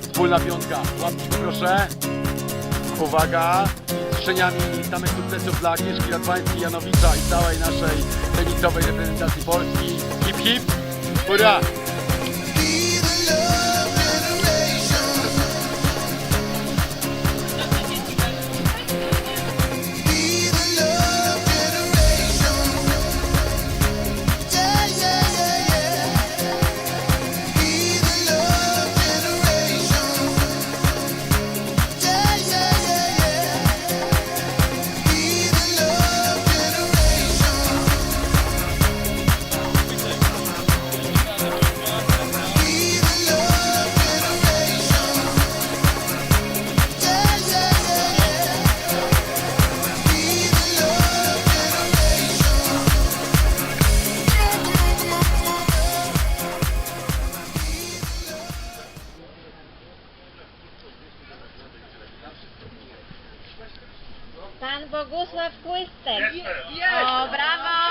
Wspólna piątka. Łapki proszę. Uwaga. Życzeniami samych sukcesów dla Agnieszki Radwańskiej, Janowicza i całej naszej tenisowej reprezentacji Polski. Hip hip. Hurra! Pan Bogusław Kłystek. O, brawo!